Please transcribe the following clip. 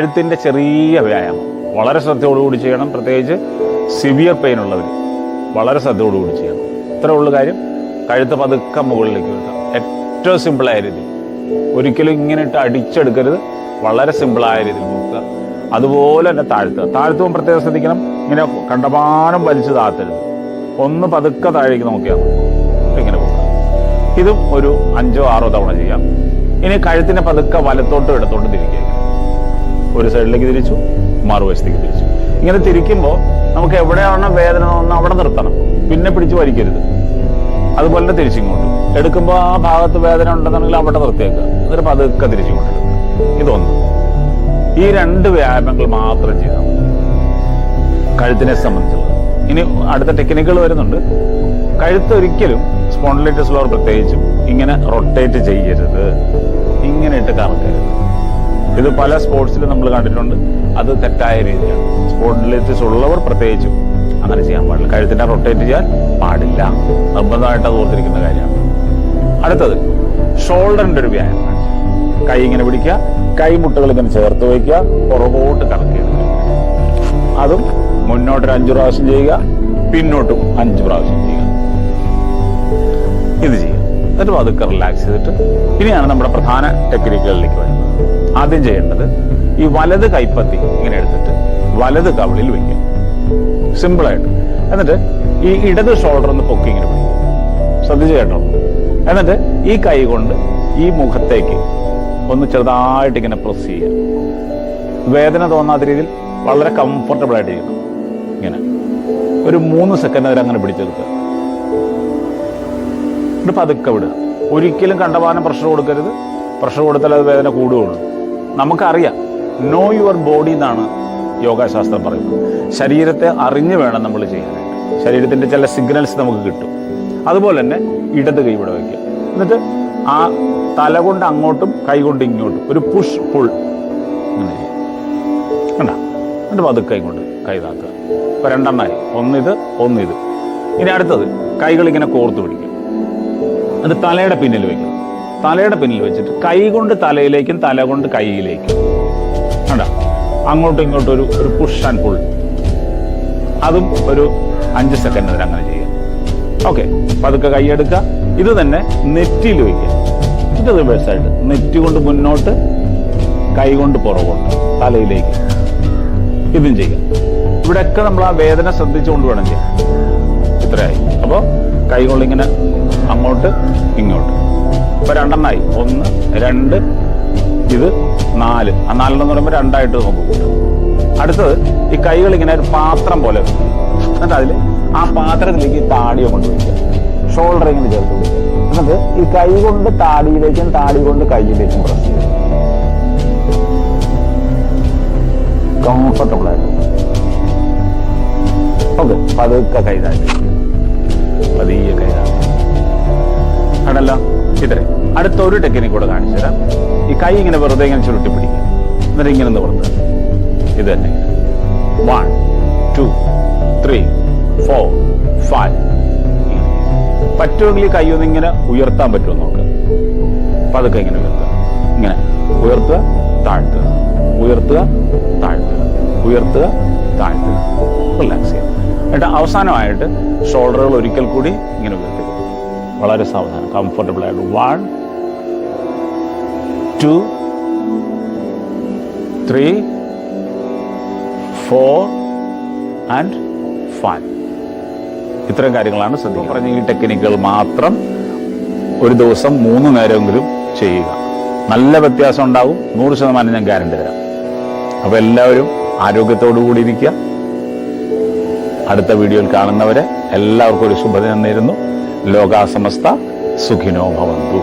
കഴുത്തിന്റെ ചെറിയ വ്യായാമം. വളരെ ശ്രദ്ധയോടുകൂടി ചെയ്യണം. പ്രത്യേകിച്ച് സിവിയർ പെയിൻ ഉള്ളവർ വളരെ ശ്രദ്ധയോടുകൂടി ചെയ്യണം. ഇത്രേ ഉള്ളു കാര്യം. കഴുത്ത് പതുക്കെ മുകളിലേക്ക് വെക്കുക ഏറ്റവും സിമ്പിളായ രീതിയിൽ ഒരിക്കലും ഇങ്ങനെ ഇട്ട് അടിച്ചെടുക്കരുത്. വളരെ സിമ്പിളായ രീതിയിൽ നോക്കുക. അതുപോലെ തന്നെ താഴ്ത്തുക. താഴ്ത്തുമ്പോൾ പ്രത്യേകം ശ്രദ്ധിക്കണം. ഇങ്ങനെ കണ്ടമാനം വലിച്ചു താഴ്ത്തരുത്. ഒന്ന് പതുക്കെ താഴേക്ക് നോക്കിയാൽ ഇങ്ങനെ പോകുക ഇതും ഒരു അഞ്ചോ ആറോ തവണ ചെയ്യാം. ഇനി കഴുത്തിനെ പതുക്കെ വലത്തോട്ടും ഇടത്തോട്ടും തിരിക്കുക. ഒരു സൈഡിലേക്ക് തിരിച്ചു മറുവശത്തേക്ക് തിരിച്ചു. ഇങ്ങനെ തിരിക്കുമ്പോൾ നമുക്ക് എവിടെയാണ് വേദന വന്ന് അവിടെ നിർത്തണം. പിന്നെ പിടിച്ച് വലിക്കരുത്. അതുപോലെ തന്നെ തിരിച്ചിങ്ങോട്ട്. എടുക്കുമ്പോൾ ആ ഭാഗത്ത് വേദന ഉണ്ടെന്നുണ്ടെങ്കിൽ അവിടെ നിർത്തിയേക്കുക. എന്നിട്ട് പതുക്കെ തിരിച്ചിങ്ങോട്ട് ഇതൊന്ന്. ഈ രണ്ട് വ്യായാമങ്ങൾ മാത്രം ചെയ്താൽ കഴുത്തിനെ സംബന്ധിച്ചുള്ളത്. ഇനി അടുത്ത ടെക്നിക്കുകൾ വരുന്നുണ്ട്. കഴുത്ത് ഒരിക്കലും സ്പോണ്ടിലൈറ്റിസ് ലോർ പ്രത്യേകിച്ചും ഇങ്ങനെ റൊട്ടേറ്റ് ചെയ്യരുത്. ഇങ്ങനെ ഇട്ട് കറക്കരുത്. ഇത് പല സ്പോർട്സിലും നമ്മൾ കണ്ടിട്ടുണ്ട്. അത് തെറ്റായ രീതിയാണ് സ്പോണ്ടിലൈറ്റിസ് ഉള്ളവർ പ്രത്യേകിച്ചും അങ്ങനെ ചെയ്യാൻ പാടില്ല. കഴുത്തിനെ റൊട്ടേറ്റ് ചെയ്യാൻ പാടില്ല. നിർബന്ധമായിട്ട് അത് ഓർത്തിരിക്കുന്ന കാര്യമാണ്. അടുത്തത് ഷോൾഡറിന്റെ ഒരു വ്യായാമം. കൈ ഇങ്ങനെ പിടിക്കുക കൈമുട്ടുകൾ ഇങ്ങനെ ചേർത്ത് വയ്ക്കുക പുറകോട്ട് കറക്കുക അതും മുന്നോട്ട് ഒരു അഞ്ചു പ്രാവശ്യം ചെയ്യുക പിന്നോട്ടും അഞ്ച് പ്രാവശ്യം ചെയ്യുക. ഇത് ചെയ്യുക. എന്നിട്ട് പതുക്കെ റിലാക്സ് ചെയ്തിട്ട് ഇനിയാണ് നമ്മുടെ പ്രധാന ടെക്നിക്കുകളിലേക്ക് വരുന്നത്. ആദ്യം ചെയ്യേണ്ടത് ഈ വലത് കൈപ്പത്തി ഇങ്ങനെ എടുത്തിട്ട് വലത് കവിളിൽ വയ്ക്കുക സിമ്പിളായിട്ട് എന്നിട്ട് ഈ ഇടത് ഷോൾഡർ ഒന്ന് പൊക്കി ഇങ്ങനെ പിടിക്കും ശ്രദ്ധിച്ചു കേട്ടോ? എന്നിട്ട് ഈ കൈ കൊണ്ട് ഈ മുഖത്തേക്ക് ഒന്ന് ചെറുതായിട്ട് ഇങ്ങനെ പ്രസ് ചെയ്യുക. വേദന തോന്നാത്ത രീതിയിൽ വളരെ കംഫർട്ടബിൾ ആയിട്ട് ചെയ്യണം ഇങ്ങനെ. ഒരു മൂന്ന് സെക്കൻഡ് വരെ അങ്ങനെ പിടിച്ചെടുക്കുക. എന്നിട്ട് പതുക്കെ വിടുക. ഒരിക്കലും കണ്ടമാനം പ്രഷർ കൊടുക്കരുത്. പ്രഷർ കൊടുത്താൽ അത് വേദന കൂടുകയുള്ളൂ. നമുക്കറിയാം. നോ യുവർ ബോഡി എന്നാണ് യോഗാശാസ്ത്രം പറയുന്നത്. ശരീരത്തെ അറിഞ്ഞു വേണം നമ്മൾ ചെയ്യാനായിട്ട്. ശരീരത്തിന്റെ ചില സിഗ്നൽസ് നമുക്ക് കിട്ടും. അതുപോലെ തന്നെ ഇടത് കൈ ഇവിടെ വയ്ക്കുക എന്നിട്ട് ആ തല കൊണ്ട് അങ്ങോട്ടും കൈ കൊണ്ട് ഇങ്ങോട്ടും ഒരു പുഷ് പുൾ അങ്ങനെ കണ്ട? എന്നിട്ട് പതുക്കെ കൊണ്ട് കൈ താക്കുക. ഇപ്പൊ രണ്ടെണ്ണമായി ഒന്നിത് ഒന്നിത്. ഇനി അടുത്തത് കൈകൾ ഇങ്ങനെ കോർത്ത് പിടിക്കും അത് തലയുടെ പിന്നിൽ വെക്കണം തലയുടെ പിന്നിൽ വെച്ചിട്ട് കൈ കൊണ്ട് തലയിലേക്കും തല കൊണ്ട് കൈയിലേക്കും. കണ്ട? അങ്ങോട്ടും ഇങ്ങോട്ടും ഒരു ഒരു പുഷ് ആൻഡ് പുൾ അതും ഒരു അഞ്ച് സെക്കൻഡ് വരെ അങ്ങനെ ചെയ്യുക. ഓക്കെ പതുക്കെ കൈയെടുക്കുക ഇത് തന്നെ നെറ്റിയിൽ വയ്ക്കുക. ഇത് റിവേഴ്സായിട്ട് നെറ്റ് കൊണ്ട് മുന്നോട്ട് കൈ കൊണ്ട് പുറകോട്ട് തലയിലേക്ക്. ഇതും ചെയ്യാം ഇവിടെയൊക്കെ നമ്മൾ ആ വേദന ശ്രദ്ധിച്ചുകൊണ്ട് വേണം ചെയ്യാം ഇത്രയായി. അപ്പോൾ കൈ കൊണ്ടിങ്ങനെ അങ്ങോട്ട് ഇങ്ങോട്ട്. ഇപ്പൊ രണ്ടെണ്ണായി. ഒന്ന് രണ്ട് ഇത് നാല്. ആ നാലെണ്ണം പറയുമ്പോൾ രണ്ടായിട്ട് നമുക്ക് കൂട്ടും അടുത്തത് ഈ കൈകൾ ഇങ്ങനെ ഒരു പാത്രം പോലെ. എന്നിട്ട് അതിൽ ആ പാത്രത്തിലേക്ക് ഈ താടിയോ കൊണ്ട് വയ്ക്കുക ഷോൾഡർ ഇങ്ങനെ ചേർത്ത് എന്നിട്ട് ഈ കൈ കൊണ്ട് താടിയിലേക്കും താടി കൊണ്ട് കൈയിലേക്കും പ്രസ് ചെയ്യുക. കംഫർട്ടബിൾ ആയിട്ട്. ഓക്കെ പതുക്കെ കൈ താഴ്ത്തി. പതിയെ കൈതാഴ്ച കണ്ടല്ലോ? ആണല്ലോ ഇത്രേ അടുത്ത ഒരു ടെക്നിക്ക് കൂടെ കാണിച്ചു തരാം. ഈ കൈ ഇങ്ങനെ വെറുതെ ഇങ്ങനെ ചുരുട്ടി പിടിക്കുക എന്നിട്ട് ഇങ്ങനെ നിവർത്തുക ഇത് തന്നെ. One two three four five പറ്റുമെങ്കിൽ കൈ ഒന്ന് ഇങ്ങനെ ഉയർത്താൻ പറ്റുമോ നോക്ക്. പതുക്കെ ഇങ്ങനെ ഉയർത്തുക. ഇങ്ങനെ ഉയർത്തുക താഴ്ത്തുക. ഉയർത്തുക താഴ്ത്തുക. ഉയർത്തുക താഴ്ത്തുക. റിലാക്സ് ചെയ്യുക. എന്നിട്ട് അവസാനമായിട്ട് ഷോൾഡറുകൾ ഒരിക്കൽ കൂടി ഇങ്ങനെ ഉയർത്തി വളരെ സാവധാനം. കംഫർട്ടബിൾ ആയിട്ട്. One two three four and five. ഇത്തരം കാര്യങ്ങളാണ് ശ്രദ്ധിക്കുക. പറഞ്ഞ ഈ ടെക്നിക്കുകൾ മാത്രം ഒരു ദിവസം മൂന്ന് നേരമെങ്കിലും ചെയ്യുക. നല്ല വ്യത്യാസം ഉണ്ടാവും. നൂറ് ശതമാനം ഞാൻ ഗ്യാരണ്ടി തരാം. അപ്പോൾ എല്ലാവരും ആരോഗ്യത്തോടു കൂടി ഇരിക്കുക. അടുത്ത വീഡിയോയിൽ കാണുന്നവരെ എല്ലാവർക്കും ഒരു ശുഭദിനം നേരുന്നു. ലോകാസമസ്ത സുഖിനോ ഭവന്തു.